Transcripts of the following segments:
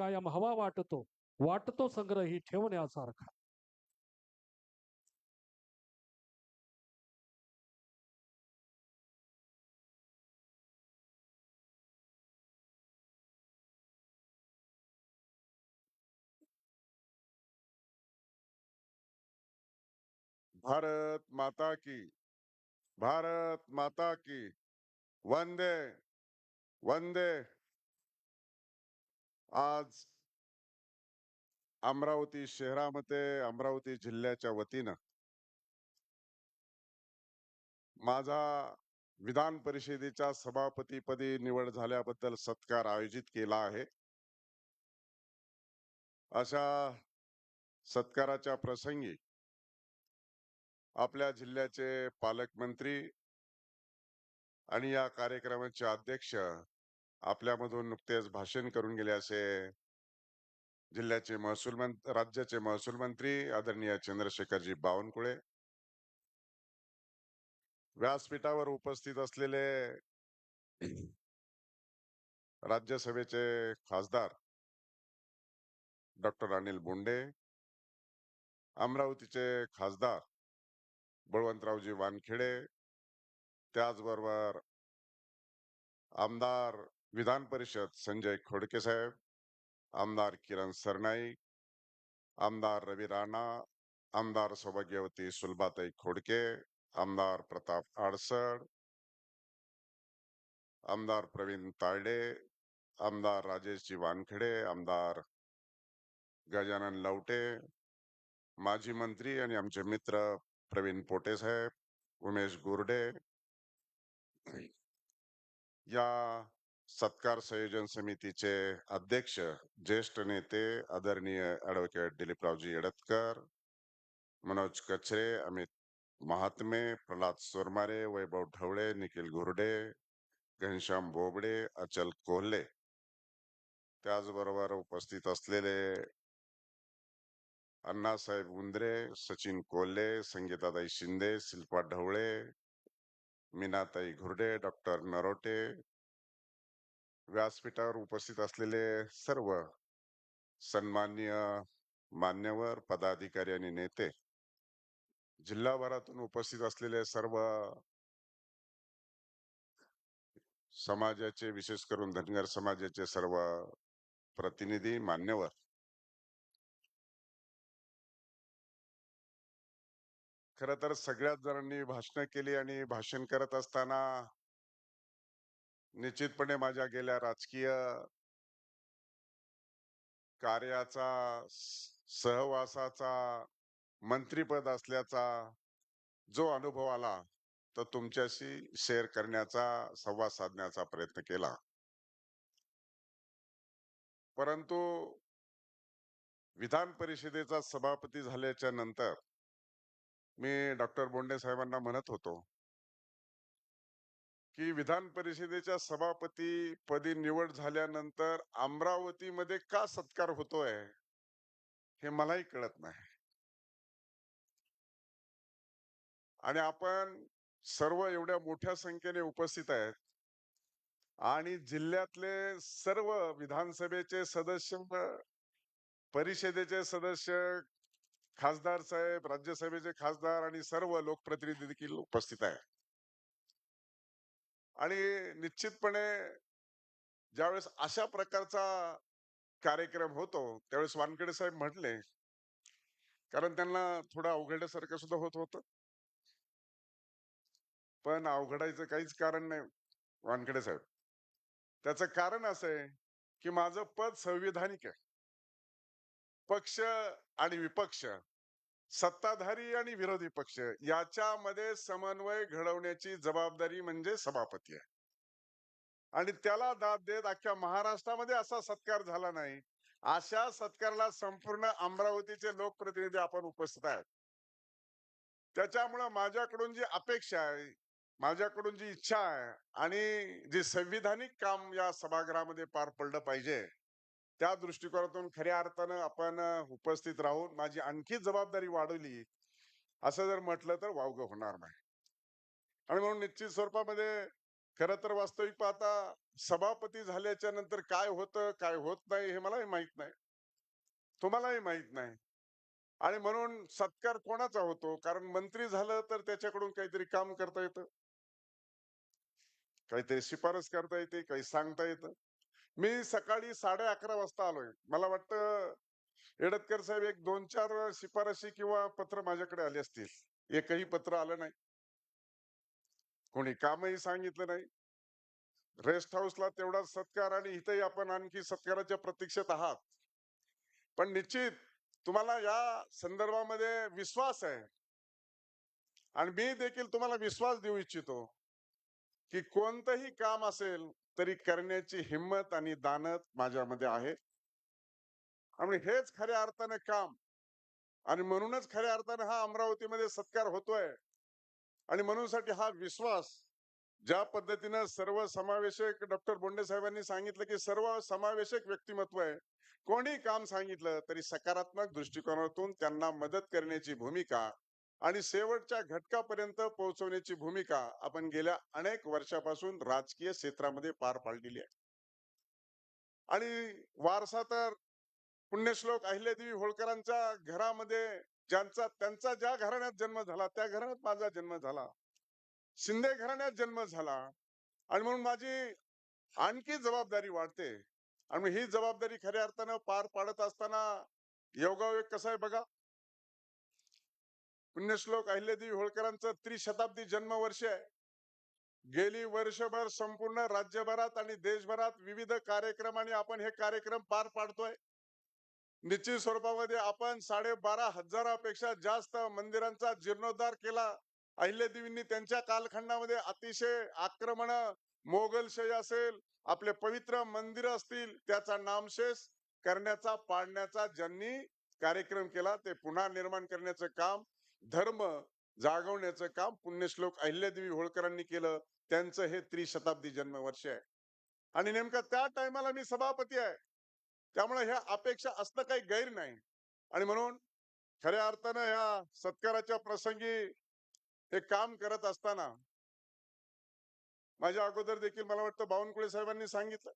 कायम हवा वाटतो वाटतो संग्रही ठेवण्यासारखा. भारत माता की भारत माता की वंदे वंदे. आज अमरावती शहरामध्ये अमरावती जिल्ह्याच्या वतीनं माझा विधान परिषदेच्या सभापतीपदी निवड झाल्याबद्दल सत्कार आयोजित केला आहे. अशा सत्काराच्या प्रसंगी आपल्या जिल्ह्याचे पालकमंत्री आणि या कार्यक्रमाचे अध्यक्ष आपल्यामधून नुकतेच भाषण करून गेले असे. जिल्ह्याचे महसूल मंत्री राज्याचे महसूल मंत्री आदरणीय चंद्रशेखरजी बावनकुळे. व्यासपीठावर उपस्थित असलेले राज्यसभेचे खासदार डॉक्टर अनिल बोंडे अमरावतीचे खासदार बळवंतरावजी वानखेडे त्याचबरोबर आमदार विधान परिषद संजय खोडके साहेब आमदार किरण सरनाईक आमदार रवी राणा आमदार सौभाग्यवती सुलभाताई खोडके आमदार प्रताप आडसड आमदार प्रवीण तायडे आमदार राजेशजी वानखेडे आमदार गजानन लवटे माजी मंत्री आणि आमचे मित्र प्रवीण पोटे साहेब उमेश गुरडे. या सत्कार संयोजन समितीचे अध्यक्ष ज्येष्ठ नेते आदरणीय ऍडव्होकेट दिलीपरावजी येडतकर मनोज कचरे अमित महात्मे प्रल्हाद सोरमारे वैभव ढवळे निखिल घुरडे घनश्याम बोबडे अचल कोल्हे. त्याचबरोबर उपस्थित असलेले अण्णासाहेब उंद्रे सचिन कोल्हे संगीताताई शिंदे शिल्पा ढवळे मीनाताई घुरडे डॉक्टर नरोटे व्यासपीठावर उपस्थित असलेले सर्व सन्मान्य मान्यवर पदाधिकारी आणि नेते जिल्हाभरातून उपस्थित असलेले सर्व समाजाचे विशेष करून धनगर समाजाचे सर्व प्रतिनिधी मान्यवर खर तर सगळ्याच जणांनी भाषण केली आणि भाषण करत असताना निश्चितपणे माझ्या गेल्या राजकीय कार्याचा सहवासाचा मंत्रीपद असल्याचा जो अनुभव आला तो तुमच्याशी शेअर करण्याचा संवाद साधण्याचा प्रयत्न केला. परंतु विधान परिषदेचा सभापती झाल्याच्यानंतर मी डॉक्टर बोंडे साहेबांना म्हणत होतो की विधान परिषदेच्या सभापती पदी निवड झाल्यानंतर अमरावतीमध्ये का सत्कार होतोय हे मलाही कळत नाही. आणि आपण सर्व एवढ्या मोठ्या संख्येने उपस्थित आहेत आणि जिल्ह्यातले सर्व विधानसभेचे सदस्य परिषदेचे सदस्य खासदार साहेब राज्यसभेचे खासदार आणि सर्व लोकप्रतिनिधी देखील उपस्थित आहे आणि निश्चितपणे ज्यावेळेस अशा प्रकारचा कार्यक्रम होतो त्यावेळेस वानखेडे साहेब म्हटले कारण त्यांना थोडं अवघडल्यासारखं सुद्धा होत होतं. पण अवघडायचं काहीच कारण नाही वानखेडे साहेब. त्याचं कारण असं आहे की माझं पद संविधानिक आहे. पक्ष आणि विपक्ष सत्ताधारी आणि विरोधी पक्ष याच्यामध्ये समन्वय घडवण्याची जबाबदारी म्हणजे सभापती आहे. आणि त्याला दाद देत अख्ख्या महाराष्ट्रामध्ये असा सत्कार झाला नाही. अशा सत्काराला संपूर्ण अमरावतीचे लोकप्रतिनिधी आपण उपस्थित आहेत. त्याच्यामुळं माझ्याकडून जी अपेक्षा आहे माझ्याकडून जी इच्छा आहे आणि जे संविधानिक काम या सभागृहामध्ये पार पडलं पाहिजे त्या दृष्टिकोनातून खऱ्या अर्थानं आपण उपस्थित राहून माझी आणखी जबाबदारी वाढवली. असं जर म्हटलं तर वावग होणार नाही. आणि म्हणून निश्चित स्वरूपामध्ये खर तर वास्तविक पाहता सभापती झाल्याच्यानंतर काय होतं काय होत नाही हे मलाही माहीत नाही. तुम्हालाही माहीत नाही. आणि म्हणून सत्कार कोणाचा होतो? कारण मंत्री झालं तर त्याच्याकडून काहीतरी काम करता येतं. काहीतरी शिफारस करता येते काही सांगता येतं. मी सकाळी साडे अकरा वाजता आलोय. मला वाटतं एडतकर साहेब एक दोन चार शिफारशी किंवा पत्र माझ्याकडे आले असतील. एकही पत्र आलं नाही. कोणी कामही सांगितलं नाही. रेस्ट हाऊसला तेवढा सत्कार आणि इथेही आपण आणखी सत्काराच्या प्रतीक्षेत आहात. पण निश्चित तुम्हाला या संदर्भामध्ये विश्वास आहे. आणि मी देखील तुम्हाला विश्वास देऊ इच्छितो की कोणतंही काम असेल तरी करण्याची हिंमत आणि दानत माझ्यामध्ये आहे. आणि हेच खऱ्या अर्थाने काम. आणि म्हणूनच खऱ्या अर्थाने हा अमरावतीमध्ये सत्कार होतोय. आणि म्हणूनसाठी हा विश्वास ज्या पद्धतीनं सर्व समावेशक डॉक्टर बोंडे साहेबांनी सांगितलं की सर्व समावेशक व्यक्तिमत्व आहे. कोणी काम सांगितलं तरी सकारात्मक दृष्टिकोनातून त्यांना मदत करण्याची भूमिका आणि शेवटच्या घटकापर्यंत पोहोचवण्याची भूमिका आपण गेल्या अनेक वर्षापासून राजकीय क्षेत्रामध्ये पार पाडलेली आहे. आणि वारसा तर पुण्यश्लोक अहिल्यादेवी होळकरांच्या घरामध्ये ज्यांचा त्यांचा ज्या घराण्यात जन्म झाला त्या घराण्यात माझा जन्म झाला. शिंदे घराण्यात जन्म झाला. आणि म्हणून माझी आणखी जबाबदारी वाढते. आणि ही जबाबदारी खऱ्या अर्थानं पार पाडत असताना योगायोग कसा आहे बघा? पुण्यश्लोक अहिल्यादेवी होळकरांचं त्रिशताब्दी जन्मवर्ष आहे. गेली वर्षभर संपूर्ण राज्यभरात आणि देशभरात विविध कार्यक्रमाने आपण हे कार्यक्रम पार पाडतोय. निश्चित स्वरूपामध्ये आपण साडेबारा हजारापेक्षा जास्त मंदिरांचा जीर्णोद्धार केला. अहिल्यादेवींनी त्यांच्या कालखंडामध्ये अतिशय आक्रमण मोगलशाही असेल आपले पवित्र मंदिर असतील त्याचा नामशेष करण्याचा पाडण्याचा ज्यांनी कार्यक्रम केला ते पुन्हा निर्माण करण्याचं काम धर्म जागवण्याचं काम पुण्यश्लोक अहिल्यादेवी होळकरांनी केलं. त्यांचं हे त्रिशताब्दी जन्मवर्ष आहे. आणि नेमकं त्या टायमाला मी सभापती आहे. त्यामुळे ह्या अपेक्षा असणं काही गैर नाही. आणि म्हणून खऱ्या अर्थानं ह्या सत्काराच्या प्रसंगी हे काम करत असताना माझ्या अगोदर देखील मला वाटतं बावनकुळे साहेबांनी सांगितलं.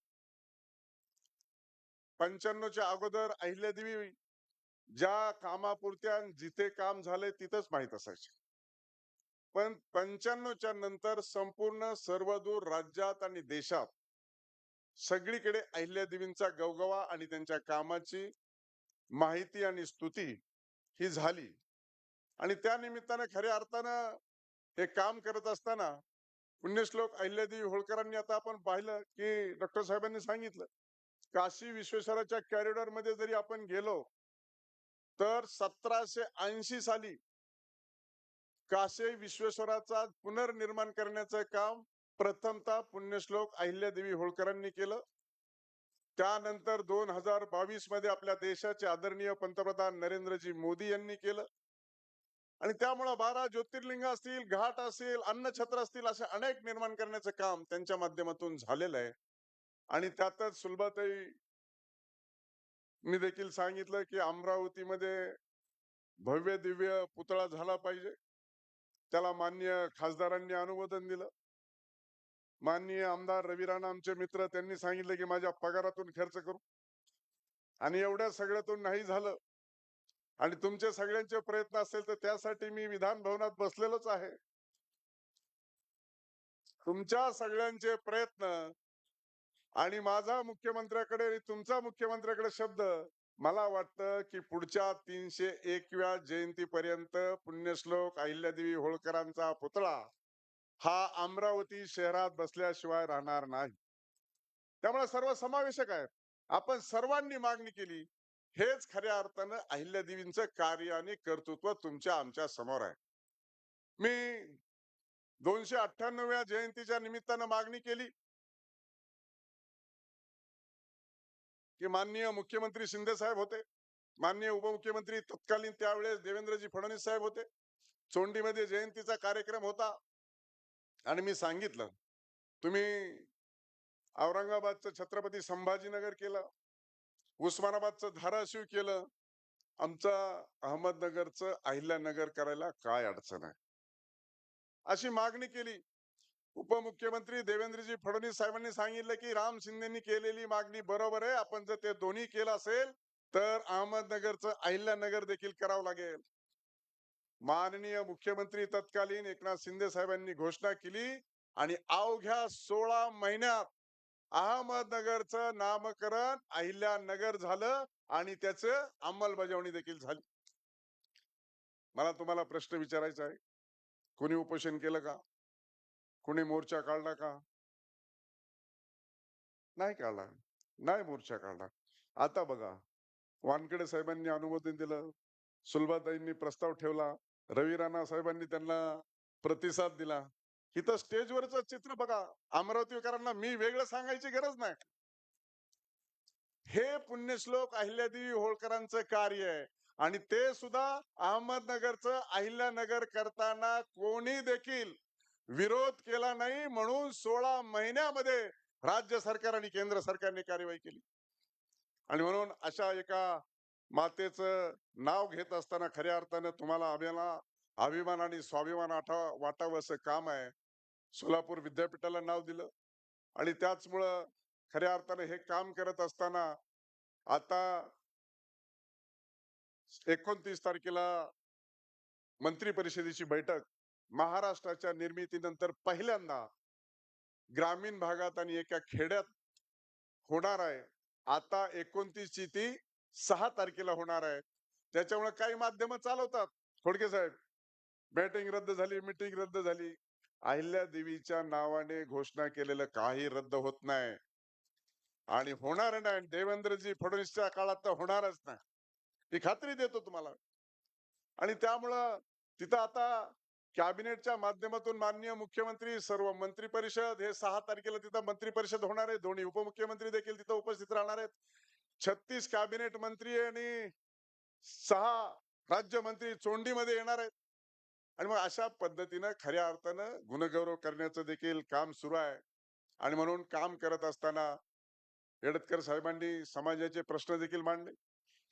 पंच्याण्णवच्या अगोदर अहिल्यादेवी ज्या कामापुरत्या जिथे काम झालंय तिथंच माहीत असायचे. पण पंच्याण्णवच्या नंतर संपूर्ण सर्वदूर राज्यात आणि देशात सगळीकडे अहिल्यादेवींचा गवगवा आणि त्यांच्या कामाची माहिती आणि स्तुती ही झाली. आणि त्या निमित्तानं खऱ्या अर्थानं हे काम करत असताना पुण्यश्लोक अहिल्यादेवी होळकरांनी आता आपण पाहिलं की डॉक्टर साहेबांनी सांगितलं काशी विश्वेश्वराच्या कॉरिडॉरमध्ये जरी आपण गेलो तर सतराशे ऐंशी साली काशी विश्वेश्वराचा पुनर्निर्माण करण्याचं काम प्रथमतः पुण्यश्लोक अहिल्यादेवी होळकरांनी केलं. त्यानंतर दोन हजार बावीसमध्ये आपल्या देशाचे आदरणीय पंतप्रधान नरेंद्रजी मोदी यांनी केलं. आणि त्यामुळं बारा ज्योतिर्लिंग असतील घाट असेल अन्नछत्र असतील असे अनेक निर्माण करण्याचं काम त्यांच्या माध्यमातून झालेलं आहे. आणि त्यातच सुलभाताई मी देखील सांगितलं की अमरावतीमध्ये भव्य दिव्य पुतळा झाला पाहिजे. त्याला मान्य खासदारांनी अनुमोदन दिलं. माननीय आमदार रवी राणा आमचे मित्र त्यांनी सांगितलं की माझ्या पगारातून खर्च करू. आणि एवढ्या सगळ्यातून नाही झालं आणि तुमचे सगळ्यांचे प्रयत्न असेल तर त्यासाठी मी विधान भवनात बसलेलोच आहे. तुमच्या सगळ्यांचे प्रयत्न आणि माझा मुख्यमंत्र्याकडे आणि तुमचा मुख्यमंत्र्याकडे शब्द मला वाटतं की पुढच्या तीनशे एकव्या जयंती पर्यंत पुण्यश्लोक अहिल्यादेवी होळकरांचा पुतळा हा अमरावती शहरात बसल्याशिवाय राहणार नाही. त्यामुळे सर्व समावेशक आहे आपण सर्वांनी मागणी केली हेच खऱ्या अर्थानं अहिल्यादेवींचं कार्य आणि कर्तृत्व तुमच्या आमच्यासमोर आहे. मी दोनशे अठ्ठ्याण्णव्या जयंतीच्या निमित्तानं मागणी केली. की माननीय मुख्यमंत्री शिंदे साहेब होते. माननीय उपमुख्यमंत्री तत्कालीन त्यावेळेस देवेंद्रजी फडणवीस साहेब होते. चोंडीमध्ये जयंतीचा कार्यक्रम होता. आणि मी सांगितलं तुम्ही औरंगाबादचं छत्रपती संभाजीनगर केलं उस्मानाबादचं धाराशिव केलं आमचं अहमदनगरचं अहिल्यानगर करायला काय अडचण आहे? अशी मागणी केली. उपमुख्यमंत्री देवेंद्रजी फडणवीस साहेबांनी सांगितलं की राम शिंदेनी केलेली मागणी बरोबर आहे. आपण जर ते दोन्ही केलं असेल तर अहमदनगरचं अहिल्यानगर देखील करावं लागेल. माननीय मुख्यमंत्री तत्कालीन एकनाथ शिंदे साहेबांनी घोषणा केली आणि अवघ्या सोळा महिन्यात अहमदनगरचं नामकरण अहिल्यानगर झालं आणि त्याच अंमलबजावणी देखील झाली. मला तुम्हाला प्रश्न विचारायचा आहे. कोणी उपोषण केलं का? कोणी मोर्चा काढला का? नाही काढला. नाही मोर्चा काढला. आता बघा वानखेडे साहेबांनी अनुमोदन दिलं. सुलभाताईंनी प्रस्ताव ठेवला. रवी राणा साहेबांनी त्यांना प्रतिसाद दिला. इथं स्टेजवरच चित्र बघा. अमरावतीकरांना मी वेगळं सांगायची गरज नाही. हे पुण्यश्लोक अहिल्यादेवी होळकरांचं कार्य आहे. आणि ते सुद्धा अहमदनगरचं अहिल्यानगर करताना कोणी देखील विरोध केला नाही म्हणून सोळा महिन्यामध्ये राज्य सरकार आणि केंद्र सरकारने कार्यवाही केली. आणि म्हणून अशा एका मातेचं नाव घेत असताना खऱ्या अर्थानं तुम्हाला आम्हाला अभिमान आणि स्वाभिमान आठा वाटावं असं काम आहे. सोलापूर विद्यापीठाला नाव दिलं. आणि त्याचमुळं खऱ्या अर्थानं हे काम करत असताना आता एकोणतीस तारखेला मंत्री परिषदेची बैठक महाराष्ट्राच्या निर्मितीनंतर पहिल्यांदा ग्रामीण भागात आणि एका खेड्यात होणार आहे. आता एकोणतीस ची ती सहा तारखेला होणार आहे. त्याच्यामुळे काही माध्यम चालवतात. खोडके साहेब बॅटिंग रद्द झाली मिटिंग रद्द झाली. अहिल्या देवीच्या नावाने घोषणा केलेलं काही रद्द होत नाही. आणि होणार नाही देवेंद्रजी फडणवीसच्या काळात तर होणारच नाही. ही खात्री देतो तुम्हाला. आणि त्यामुळं तिथं आता कॅबिनेटच्या माध्यमातून माननीय मुख्यमंत्री सर्व मंत्री परिषद हे सहा तारखेला तिथं मंत्री परिषद होणार आहे. दोन्ही उपमुख्यमंत्री देखील तिथं उपस्थित राहणार आहेत. छत्तीस कॅबिनेट मंत्री आणि सहा राज्यमंत्री चोंडीमध्ये येणार आहेत. आणि मग अशा पद्धतीनं खऱ्या अर्थानं गुणगौरव करण्याचं देखील काम सुरू आहे. आणि म्हणून काम करत असताना येडतकर साहेबांनी समाजाचे प्रश्न देखील मांडले.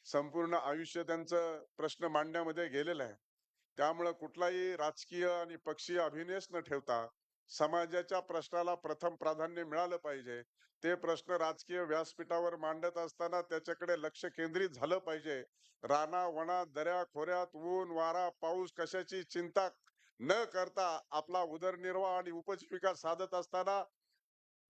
संपूर्ण आयुष्य त्यांचं प्रश्न मांडण्यामध्ये गेलेलं आहे. त्यामुळं कुठलाही राजकीय आणि पक्षीय अभिनयच न ठेवता समाजाच्या प्रश्नाला प्रथम प्राधान्य मिळालं पाहिजे. ते प्रश्न राजकीय व्यासपीठावर मांडत असताना त्याच्याकडे लक्ष केंद्रित झालं पाहिजे. राना वना दऱ्या खोऱ्यात ऊन वारा पाऊस कशाची चिंता न करता आपला उदरनिर्वाह आणि उपजीविका साधत असताना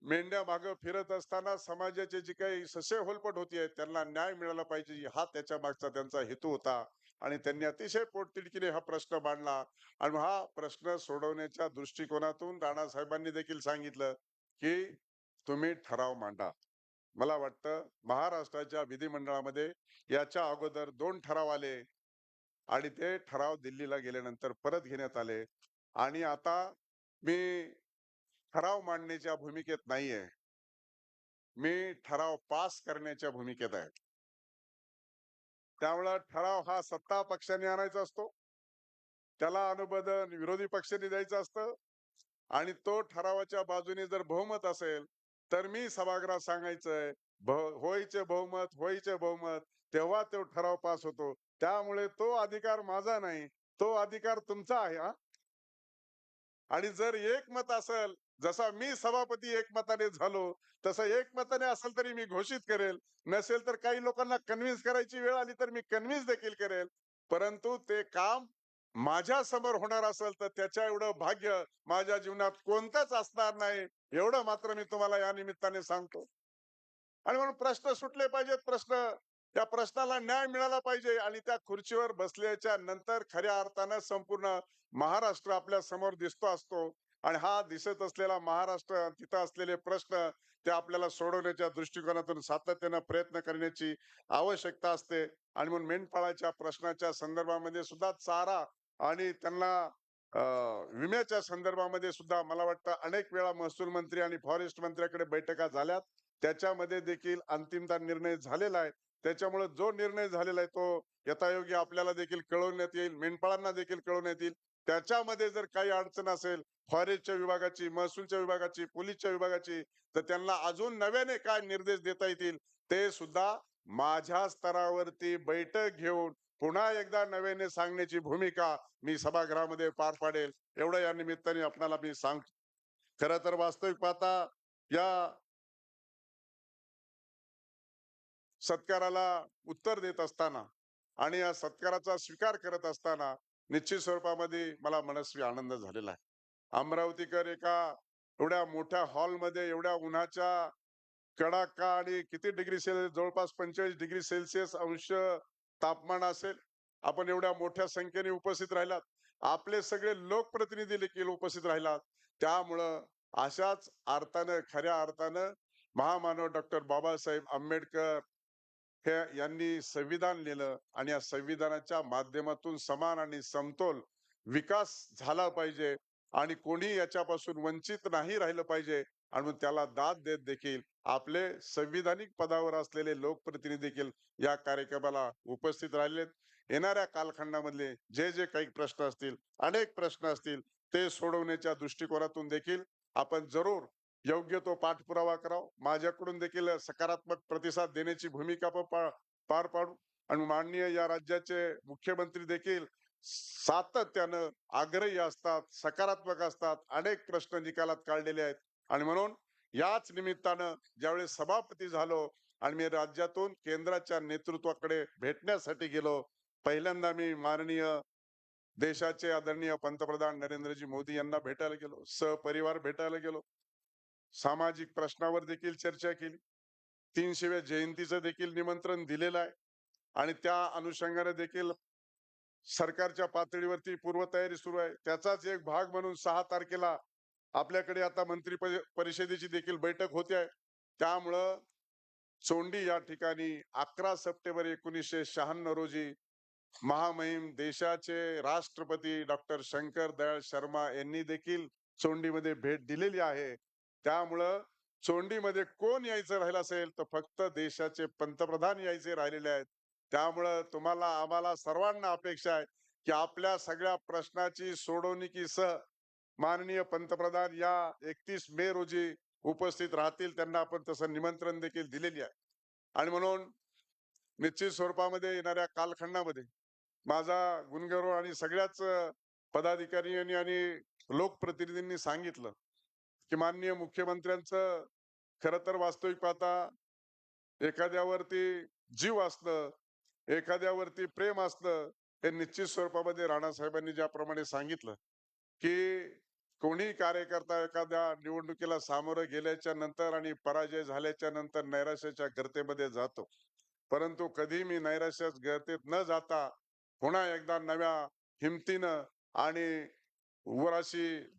मेंढ्या माग फिरत असताना समाजाचे जे काही ससे होलपट होती त्यांना न्याय मिळाला पाहिजे. हा त्याच्या मागचा त्यांचा हेतू होता. आणि त्यांनी अतिशय पोटतिडकीने हा प्रश्न मांडला. आणि हा प्रश्न सोडवण्याच्या दृष्टिकोनातून राणा साहेबांनी देखील सांगितलं की तुम्ही ठराव मांडा. मला वाटतं महाराष्ट्राच्या विधिमंडळामध्ये याच्या अगोदर दोन ठराव आले आणि ते ठराव दिल्लीला गेल्यानंतर परत घेण्यात आले. आणि आता मी ठराव मांडण्याच्या भूमिकेत नाहीये. मी ठराव पास करण्याच्या भूमिकेत आहे. त्यामुळं ठराव हा सत्ता पक्षाने आणायचा असतो. त्याला अनुबोधन विरोधी पक्षाने द्यायचं असतं. आणि तो ठरावाच्या बाजूने जर बहुमत असेल तर मी सभागृहात सांगायचंय होईचे बहुमत होईचे बहुमत तेव्हा तो ठराव पास होतो. त्यामुळे तो अधिकार माझा नाही तो अधिकार तुमचा आहे हा. आणि जर एकमत असेल जसा मी सभापती एकमताने झालो तसं एकमताने असेल तरी मी घोषित करेल. नसेल तर काही लोकांना कन्व्हिन्स करायची वेळ आली तर मी कन्व्हिन्स देखील करेल. परंतु ते काम माझ्यासमोर होणार असेल तर त्याच्या एवढं भाग्य माझ्या जीवनात कोणतंच असणार नाही एवढं मात्र मी तुम्हाला या निमित्ताने सांगतो. आणि म्हणून प्रश्न सुटले पाहिजेत प्रश्न. त्या प्रश्नाला न्याय मिळाला पाहिजे आणि त्या खुर्चीवर बसल्याच्या नंतर खऱ्या अर्थानं संपूर्ण महाराष्ट्र आपल्यासमोर दिसतो असतो. आणि हा दिसत असलेला महाराष्ट्र तिथं असलेले प्रश्न ते आपल्याला सोडवण्याच्या दृष्टिकोनातून सातत्यानं प्रयत्न करण्याची आवश्यकता असते. आणि म्हणून मेंढपाळाच्या प्रश्नाच्या संदर्भामध्ये सुद्धा चारा आणि त्यांना अं, विम्याच्या संदर्भामध्ये सुद्धा मला वाटतं अनेक वेळा महसूल मंत्री आणि फॉरेस्ट मंत्र्याकडे बैठका झाल्यात. त्याच्यामध्ये देखील अंतिमता निर्णय झालेला आहे. त्याच्यामुळे जो निर्णय झालेला आहे तो यथायोग्य आपल्याला देखील कळवण्यात येईल मेंढपाळांना देखील कळवण्यात येईल. त्याच्यामध्ये जर काही अडचण असेल फॉरेस्टच्या विभागाची महसूलच्या विभागाची पोलीसच्या विभागाची तर त्यांना अजून नव्याने काय निर्देश देता येतील ते सुद्धा माझ्या स्तरावरती बैठक घेऊन पुन्हा एकदा नव्याने सांगण्याची भूमिका मी सभागृहामध्ये पार पाडेल. एवढं या निमित्ताने आपल्याला मी सांगतो खर तर वास्तविक पाहता या सत्काराला उत्तर देत असताना आणि या सत्काराचा स्वीकार करत असताना निश्चित स्वरूपामध्ये मला मनस्वी आनंद झालेला आहे. अमरावतीकर एका एवढ्या मोठ्या हॉलमध्ये एवढ्या उन्हाच्या कडाका आणि किती डिग्री सेल्सिअस जवळपास पंचेचाळीस डिग्री सेल्सिअस अंश तापमान असेल. आपण एवढ्या मोठ्या संख्येने उपस्थित राहिलात. आपले सगळे लोकप्रतिनिधी देखील उपस्थित राहिलात. त्यामुळं अशाच अर्थानं खऱ्या अर्थानं महामानव डॉक्टर बाबासाहेब आंबेडकर हे यांनी संविधान लिहिलं आणि या संविधानाच्या माध्यमातून समान आणि समतोल विकास झाला पाहिजे आणि कोणी याच्यापासून वंचित नाही राहिलं पाहिजे आणि त्याला दाद देत देखील आपले संविधानिक पदावर असलेले लोकप्रतिनिधी देखील या कार्यक्रमाला उपस्थित राहिलेत. येणाऱ्या कालखंडामधले जे जे काही प्रश्न असतील अनेक प्रश्न असतील ते सोडवण्याच्या दृष्टिकोनातून देखील आपण जरूर योग्य तो पाठपुरावा करावा. माझ्याकडून देखील सकारात्मक प्रतिसाद देण्याची भूमिका पार पाडू. आणि माननीय या राज्याचे मुख्यमंत्री देखील सातत्यानं आग्रही असतात सकारात्मक असतात अनेक प्रश्न निकालात काढलेले आहेत. आणि म्हणून याच निमित्तानं ज्यावेळेस सभापती झालो आणि मी राज्यातून केंद्राच्या नेतृत्वाकडे भेटण्यासाठी गेलो पहिल्यांदा मी माननीय देशाचे आदरणीय पंतप्रधान नरेंद्रजी मोदी यांना भेटायला गेलो. सहपरिवार भेटायला गेलो. सामाजिक प्रश्नावर देखील चर्चा केली. तीनशेव्या जयंतीचं देखील निमंत्रण दिलेलं आहे. आणि त्या अनुषंगाने देखील सरकारच्या पातळीवरती पूर्वतयारी सुरू आहे. त्याचाच एक भाग म्हणून सहा तारखेला आपल्याकडे आता मंत्री परिषदेची देखील बैठक होते आहे. त्यामुळं चोंडी या ठिकाणी अकरा सप्टेंबर एकोणीसशे शहाण्णव रोजी महामहिम देशाचे राष्ट्रपती डॉक्टर शंकर दयाळ शर्मा यांनी देखील चोंडीमध्ये भेट दिलेली आहे. त्यामुळं चोंडीमध्ये कोण यायचं राहिलं असेल तर फक्त देशाचे पंतप्रधान यायचे राहिलेले आहेत. त्यामुळं तुम्हाला आम्हाला सर्वांना अपेक्षा आहे की आपल्या सगळ्या प्रश्नाची सोडवणुकीसह माननीय पंतप्रधान या एकतीस मे रोजी उपस्थित राहतील त्यांना आपण तसं निमंत्रण देखील दिलेली आहे. आणि म्हणून निश्चित स्वरूपामध्ये येणाऱ्या कालखंडामध्ये माझा गुणगौरव आणि सगळ्याच पदाधिकारी आणि लोकप्रतिनिधींनी सांगितलं की माननीय मुख्यमंत्र्यांचं खर तर वास्तविक पाहता एखाद्यावरती जीव असणं एखाद्यावरती प्रेम असणं हे निश्चित स्वरूपामध्ये राणा साहेबांनी ज्याप्रमाणे सांगितलं की कोणी कार्यकर्ता एखाद्या निवडणुकीला सामोरं गेल्याच्यानंतर आणि पराजय झाल्याच्यानंतर नैराश्याच्या गर्तेमध्ये जातो. परंतु कधी मी नैराश्याच गर्तेत न जाता पुन्हा एकदा नव्या हिमतीनं आणि वर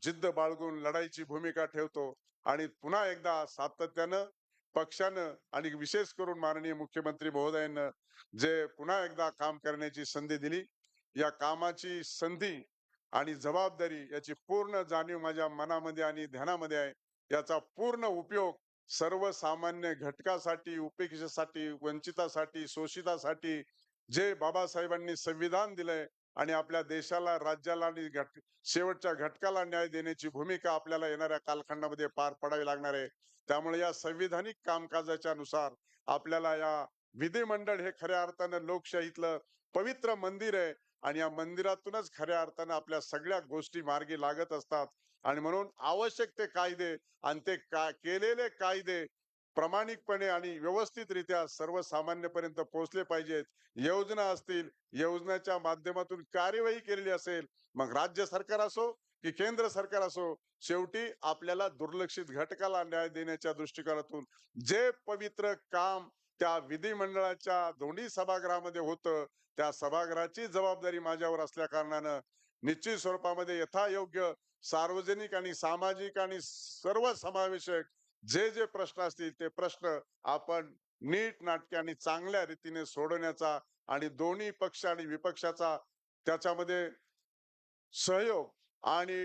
जिद्द बाळगून लढाईची भूमिका ठेवतो आणि पुन्हा एकदा सातत्यानं पक्षानं आणि विशेष करून माननीय मुख्यमंत्री महोदयांना जे पुन्हा एकदा काम करण्याची संधी दिली या कामाची संधी आणि जबाबदारी याची पूर्ण जाणीव माझ्या मनामध्ये आणि ध्यानामध्ये आहे. याचा पूर्ण उपयोग सर्वसामान्य घटकासाठी उपेक्षेसाठी वंचितासाठी शोषितासाठी जे बाबासाहेबांनी संविधान दिलंय आणि आपल्या देशाला राज्याला आणि घट शेवटच्या घटकाला न्याय देण्याची भूमिका आपल्याला येणाऱ्या कालखंडामध्ये पार पडावी लागणार आहे. त्यामुळे या संविधानिक कामकाजाच्या नुसार आपल्याला या विधिमंडळ हे खऱ्या अर्थानं लोकशाहीतलं पवित्र मंदिर आहे आणि या मंदिरातूनच खऱ्या अर्थानं आपल्या सगळ्या गोष्टी मार्गी लागत असतात. आणि म्हणून आवश्यक ते कायदे आणि ते का केलेले कायदे प्रामाणिकपणे आणि व्यवस्थितरित्या सर्वसामान्यपर्यंत पोहोचले पाहिजेत. योजना असतील योजनाच्या माध्यमातून कार्यवाही केलेली असेल मग राज्य सरकार असो की केंद्र सरकार असो शेवटी आपल्याला दुर्लक्षित घटकाला न्याय देण्याच्या दृष्टिकोनातून जे पवित्र काम त्या विधिमंडळाच्या दोन्ही सभागृहामध्ये होतं त्या सभागृहाची जबाबदारी माझ्यावर असल्या कारणानं निश्चित स्वरूपामध्ये यथायोग्य सार्वजनिक आणि सामाजिक आणि सर्व समावेशक जे जे प्रश्न असतील ते प्रश्न आपण नीट नाटके आणि चांगल्या रीतीने सोडवण्याचा आणि दोन्ही पक्ष आणि विपक्षाचा त्याच्यामध्ये सहयोग आणि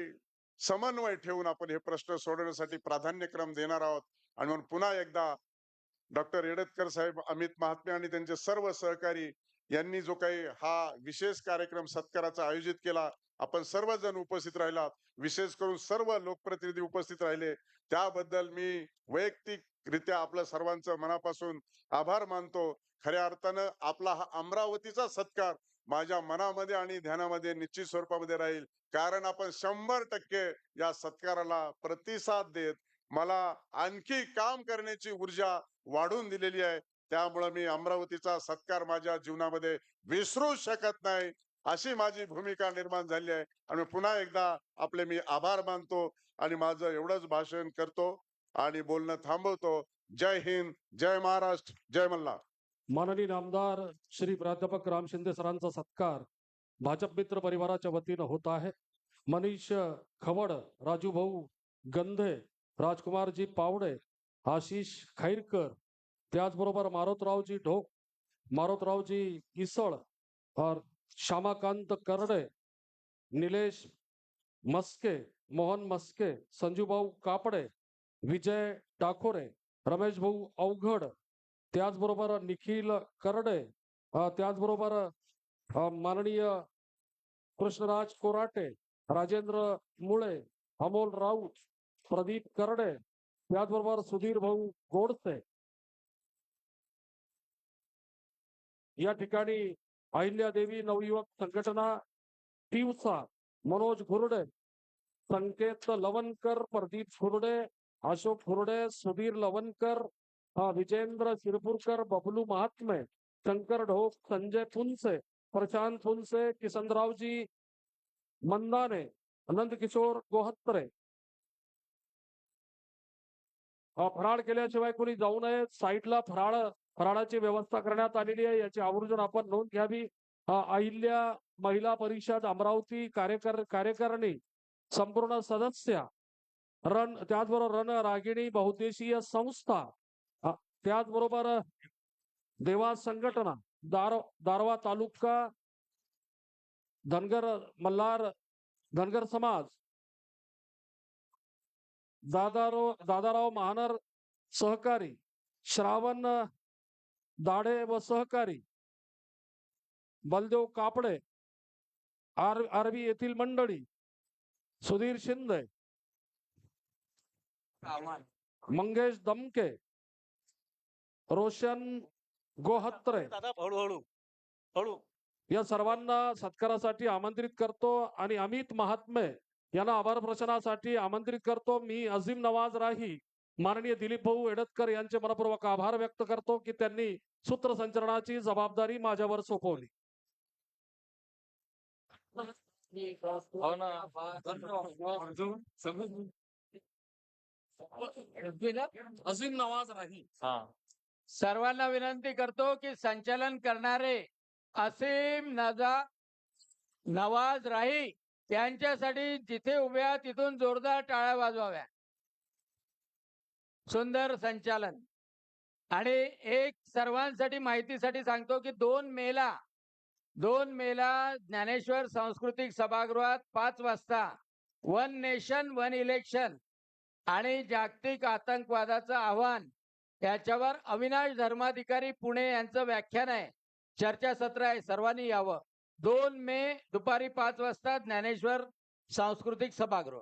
समन्वय ठेवून आपण हे प्रश्न सोडवण्यासाठी प्राधान्यक्रम देणार आहोत. आणि म्हणून पुन्हा एकदा डॉक्टर येडतकर साहेब अमित महात्मे आणि त्यांचे सर्व सहकारी यांनी जो काही हा विशेष कार्यक्रम सत्काराचा आयोजित केला आपण सर्वजण उपस्थित राहिलात विशेष करून सर्व लोकप्रतिनिधी उपस्थित राहिले. त्याबद्दल मी वैयक्तिकरित्या आपल्या सर्वांचं मनापासून आभार मानतो. खऱ्या अर्थानं आपला हा अमरावतीचा सत्कार माझ्या मनामध्ये आणि ध्यानामध्ये निश्चित स्वरूपामध्ये राहील. कारण आपण शंभर टक्के या सत्काराला प्रतिसाद देत मला आणखी काम करण्याची ऊर्जा वाढून दिलेली आहे. त्यामुळे मी अमरावतीचा सत्कार माझ्या जीवनामध्ये विसरू शकत नाही. अशी माझी भूमिका निर्माण झाली आहे. आणि पुन्हा एकदा आपले मी आभार मानतो आणि माझं एवढंच भाषण करतो आणि बोलणं थांबवतो. जय हिंद जय महाराष्ट्र जय मल्ला माननीय आमदार श्री प्राध्यापक राम शिंदे सरांचा सत्कार भाजप मित्र परिवाराच्या वतीनं होत आहे. मनीष खवड राजू भाऊ गंधे राजकुमारजी पावडे आशिष खैरकर त्याचबरोबर मारोतरावजी ढोक मारोतरावजी इसळ और श्यामाकांत करडे निलेश मस्के मोहन मस्के संजूभाऊ कापडे विजय टाकोरे रमेश भाऊ अवघड त्याचबरोबर निखिल करडे त्याचबरोबर माननीय कृष्णराज कोराटे राजेंद्र मुळे अमोल राऊत प्रदीप करडे त्याचबरोबर सुधीर भाऊ गोडसे. या ठिकाणी अहिल्यादेवी नवयुवक संघटना तिवसा मनोज घुरडे संकेत लवनकर प्रदीप खुर्डे अशोक खुर्डे सुधीर लवनकर विजेंद्र शिरपूरकर बबलू महात्मे शंकर ढोक संजय फुनसे प्रशांत फुनसे किसनरावजी मंदाने अनंत किशोर अ, फराळ केल्याशिवाय कोणी जाऊ नये. साईडला फराळ राणाची व्यवस्था करण्यात आलेली आहे. याची आवर्जून आपण नोंद घ्यावी. अहिल्या महिला परिषद अमरावती कार्यकर कार्यकारिणी संपूर्ण सदस्य रण त्याचबरोबर रण रागिणी बहुद्देशीय संस्था त्याचबरोबर देवा संघटना दार दारवा तालुका धनगर मल्हार धनगर समाज दादारो दादाराव महानर सहकारी श्रावण दाढे व सहकारी बलदेव कापडे आर आरबी येथील मंडळी सुधीर शिंदे मंगेश दमके रोशन गोहत्रे. या सर्वांना सत्कारासाठी आमंत्रित करतो आणि अमित महात्मे यांना आभार प्रदर्शनासाठी आमंत्रित करतो. मी अझीम नवाज राही. माननीय दिलीप भाऊ एडतकर यांचे मनपूर्वक आभार व्यक्त करतो की त्यांनी सूत्रसंचलनाची जबाबदारी माझ्यावर सोपवली. हो ना. अझीम नवाज राही हा. सर्वांना विनंती करतो की संचालन करणारे असीम नजा नवाज राही त्यांच्यासाठी जिथे उभे आहात तिथून जोरदार टाळ्या वाजवाव्या. सुंदर संचालन. आणि एक सर्वांसाठी माहितीसाठी सांगतो की दोन मेला दोन मेला ज्ञानेश्वर सांस्कृतिक सभागृहात पाच वाजता वन नेशन वन इलेक्शन आणि जागतिक आतंकवादाचं आव्हान. याच्यावर अविनाश धर्माधिकारी पुणे यांचं व्याख्यान आहे. चर्चासत्र आहे सर्वांनी यावं. दोन मे दुपारी पाच वाजता ज्ञानेश्वर सांस्कृतिक सभागृह.